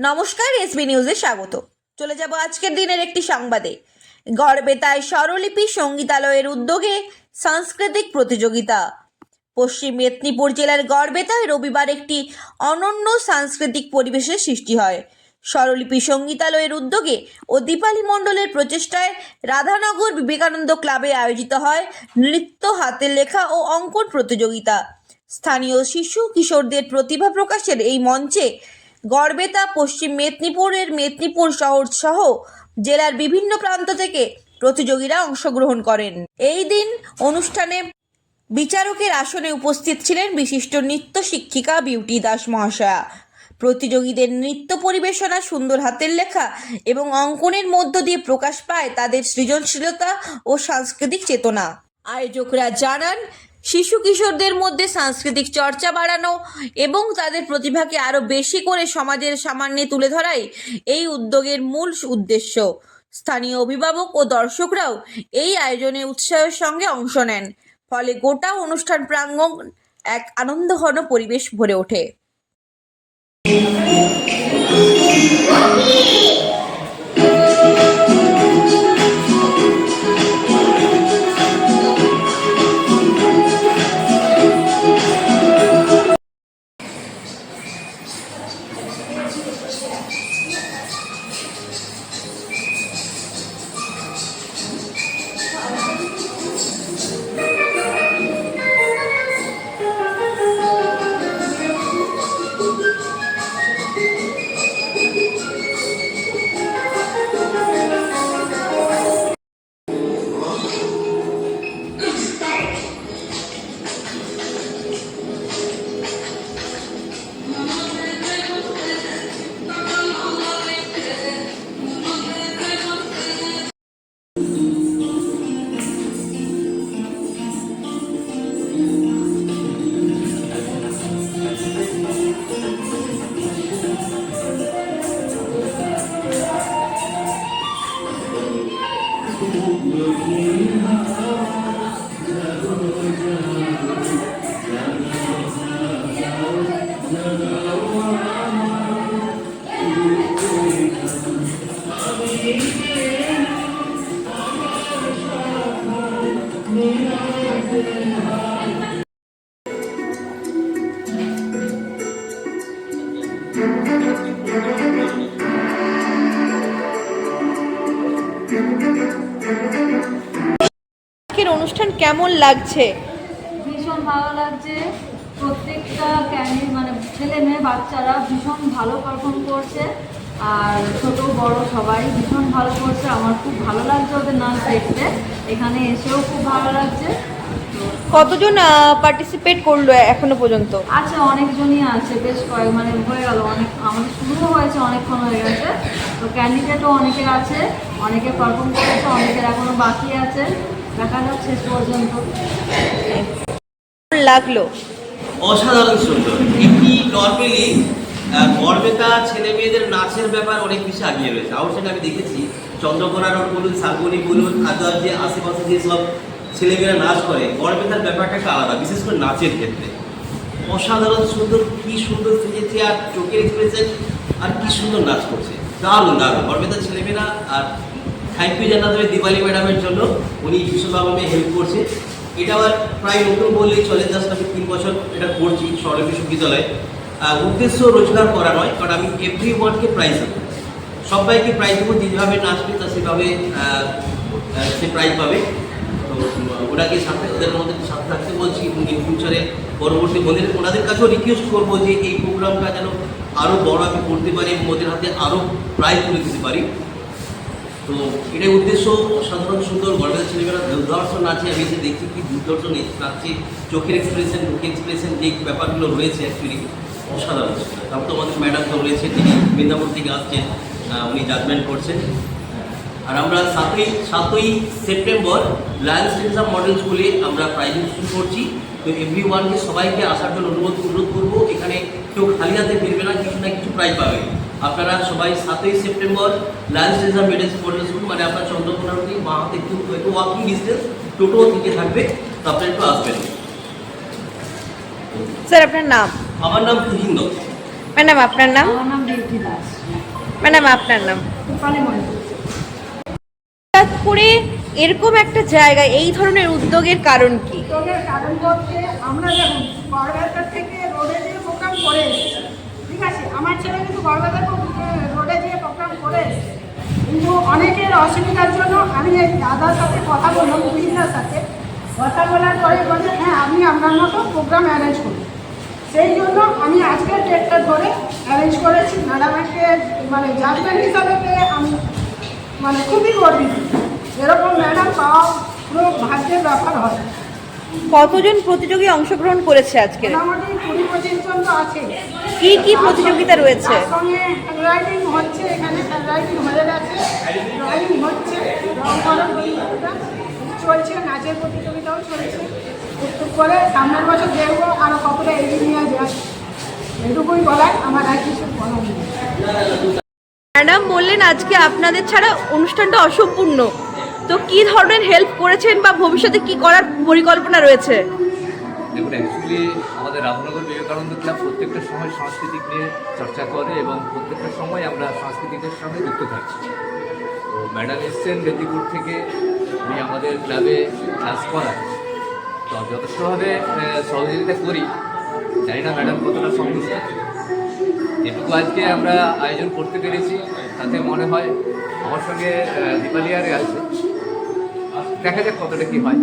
নমস্কার, এসবি নিউজে স্বাগত। চলে যাব আজকের দিনের একটি সংবাদে। গড়বেতায় স্বরলিপি সঙ্গীতালয়ের উদ্যোগে সাংস্কৃতিক প্রতিযোগিতা। পশ্চিম মেদিনীপুর জেলার গড়বেতায় রবিবার একটি অনন্য সাংস্কৃতিক পরিবেশের সৃষ্টি হয়। স্বরলিপি সঙ্গীতালয়ের উদ্যোগে ও দীপালি মণ্ডলের প্রচেষ্টায় রাধানগর বিবেকানন্দ ক্লাবে আয়োজিত হয় নৃত্য, হাতের লেখা ও অঙ্কন প্রতিযোগিতা। স্থানীয় শিশু কিশোরদের প্রতিভা প্রকাশের এই মঞ্চে গড়বেতা, পশ্চিম মেদিনীপুরের মেদিনীপুর শহর সহ জেলার বিভিন্ন প্রান্ত থেকে প্রতিযোগীরা অংশগ্রহণ করেন। এই দিন অনুষ্ঠানে বিচারকের আসনে উপস্থিত ছিলেন বিশিষ্ট নৃত্য শিক্ষিকা বিউটি দাস মহাশয়া। প্রতিযোগীদের নৃত্য পরিবেশনা সুন্দর হাতের লেখা এবং অঙ্কনের মধ্য দিয়ে প্রকাশ পায় তাদের সৃজনশীলতা ও সাংস্কৃতিক চেতনা। আয়োজকরা জানান শিশু কিশোরদের মধ্যে সাংস্কৃতিক চর্চা বাড়ানো এবং তাদের প্রতিভাকে আরও বেশি করে সমাজের সামান্যে তুলে ধরাই এই উদ্যোগের মূল উদ্দেশ্য। স্থানীয় অভিভাবক ও দর্শকরাও এই আয়োজনে উৎসাহের সঙ্গে অংশ নেন। ফলে গোটা অনুষ্ঠান প্রাঙ্গণ এক আনন্দঘন পরিবেশ ভরে ওঠে। অনুষ্ঠান কেমন লাগছে? ভীষণ ভালো লাগছে। প্রত্যেকটা ক্যান্ডি মানে ছেলে মেয়ে বাচ্চারা ভীষণ ভালো পারফর্ম করছে আর ছোট বড় সবাই ভীষণ ভালো করছে। আমার খুব ভালো লাগছে ওদের নাচ দেখতে। এখানে এসেও খুব ভালো লাগছে। কতজন পার্টিসিপেট করল এখনও পর্যন্ত? আছে অনেকজনই আছে। বেশ কয়েক মানে হয়ে গেল অনেক আমাদের শুরুও হয়েছে অনেকক্ষণ হয়ে গেছে। তো ক্যান্ডিডেটও অনেকের আছে অনেকে পারফর্ম করেছে অনেকের এখনও বাকি আছে। দেখা যাক শেষ পর্যন্ত। লাগল? অসাধারণ সুন্দর এটি নর্মালি গড়বেতা ছেলে মেয়েদের নাচের ব্যাপার অনেক বেশি আগিয়ে রয়েছে। সেটা আমি দেখেছি। চন্দ্রকোনা রোড বলুন, শালবনি বলুন আদার যে আশেপাশে যে সব ছেলেমেয়েরা নাচ করে, গড়বেতার ব্যাপারটা একটা আলাদা, বিশেষ করে নাচের ক্ষেত্রে। অসাধারণ সুন্দর কি সুন্দর সেজেছে আর চোখের এক্সপ্রেশন আর কি সুন্দর নাচ করছে। দারুণ দারুণ। গড়বেতার ছেলেমেয়েরা আর থ্যাংক ইউ জানাতে হবে দীপালি ম্যাডামের জন্য, উনি ভীষণভাবে হেল্প করছে। এটা আবার প্রায় নতুন বললেই চলে জাস্ট আমি তিন বছর এটা করছি স্বরলিপি বিশ্ববিদ্যালয়ে উদ্দেশ্য রোজগার করা নয়, কারণ আমি এভরি ওয়ানকে প্রাইজ দেবো। সবাইকে প্রাইজ দেবো, যেভাবে নাচবে তা সেভাবে সে প্রাইজ পাবে। তো ওনাকে সাথে, ওদের মধ্যে সাথে থাকতে বলছি, এবং ইন ফিউচারে পরবর্তী ওদের ওনাদের কাছেও রিকোয়েস্ট করব যে এই প্রোগ্রামটা যেন আরও বড় আমি করতে পারি, এবং ওদের হাতে আরও প্রাইজ তুলে দিতে পারি। তো এটাই উদ্দেশ্য, অসাধারণ, সুন্দর, গর্বের ছেলেমেয়েরা দুর্দর্শন আছে। আমি এসে দেখছি কি দুর্দর্শন নাচছে চোখের এক্সপ্রেশন মুখের এক্সপ্রেশন যে ব্যাপারগুলো রয়েছে অ্যাকচুয়ালি অসাধারণ তারপর তো আমাদের ম্যাডাম তো রয়েছে, তিনি মেদিনীপুর থেকে আসছেন উনি জাজমেন্ট করছেন। আর আমরা সাতই সাতই সেপ্টেম্বর লায়ন্স টেন্সাম মডেল স্কুলে আমরা প্রাইজ শুরু করছি। তো এভরি ওয়ানকে সবাইকে আসার জন্য অনুরোধ অনুরোধ করব, এখানে কেউ খালি হাতে ফিরবে না, কিছু না কিছু প্রাইজ পাবে। আপনারা সবাই সাতই সেপ্টেম্বর লায়ন্স টেন্সাম মডেল স্কুল মানে আপনার চন্দ্রকোনা থেকে মা হাতে একটু একটু ওয়াকিং ডিস্টেন্স টোটো থেকে থাকবে তো আপনারা একটু আসবেন। স্যার আপনার নাম? আমার নাম তুহিন দত্ত। ম্যাডাম আপনার নাম? আমার নাম বিউটি দাস। ম্যাডাম আপনার নাম? করে এরকম একটা জায়গা এই ধরনের উদ্যোগের কারণ কি? কারণ আমরা দেখুন থেকে রোডে যে প্রোগ্রাম করে ঠিক আছে, আমার ছেলে কিন্তু গড়বেতার রোডে যে প্রোগ্রাম করে কিন্তু অনেকের অসুবিধার জন্য আমি এই দাদার সাথে কথা বললাম মুখিদার সাথে। কথা বলার পরে বলে হ্যাঁ আমি আপনার মতো প্রোগ্রাম অ্যারেঞ্জ করি সেই জন্য আমি আজকের ডেটটা ধরে অ্যারেঞ্জ করেছি। ম্যাডামকে মানে জাজমেন্ট হিসাবে পেয়ে আমি মানে খুবই গর্বিত। এরকম ম্যাডাম পাওয়া পুরো ভাগ্যের ব্যাপার হয়। কতজন প্রতিযোগী অংশগ্রহণ করেছে আজকে? কি কি প্রতিযোগিতা রয়েছে? তার সঙ্গে রাইডিং হচ্ছে এখানে হয়ে গেছে। হচ্ছে রং করার প্রতিযোগিতা চলছে নাচের প্রতিযোগিতাও চলছে। করে সামনের বছর দেখব আরও কতটা এগিয়ে নিয়ে যায়। এটুকুই বলার আমার আর কিছু বলার ম্যাডাম বললেন আজকে আপনাদের ছাড়া অনুষ্ঠানটা অসম্পূর্ণ। তো কি ধরনের হেল্প করেছেন বা ভবিষ্যতে কি করার পরিকল্পনা রয়েছে? দেখুন অ্যাকচুয়ালি আমাদের রামনগর বিবেকানন্দ ক্লাব প্রত্যেকটা সময় সাংস্কৃতিক নিয়ে চর্চা করে এবং প্রত্যেকটা সময় আমরা সাংস্কৃতিকের সঙ্গে যুক্ত থাকছি তো ম্যাডাম এসছেন মেদিনীপুর থেকে, উনি আমাদের ক্লাবে ক্লাস করায় তো যথেষ্টভাবে সহযোগিতা করি। জানি না ম্যাডাম কতটা সন্তুষ্ট। যেটুকু আজকে আমরা আয়োজন করতে পেরেছি, তাতে মনে হয় আমার সঙ্গে দীপালি আরে আছে। দেখা যাক কতটা কী হয়।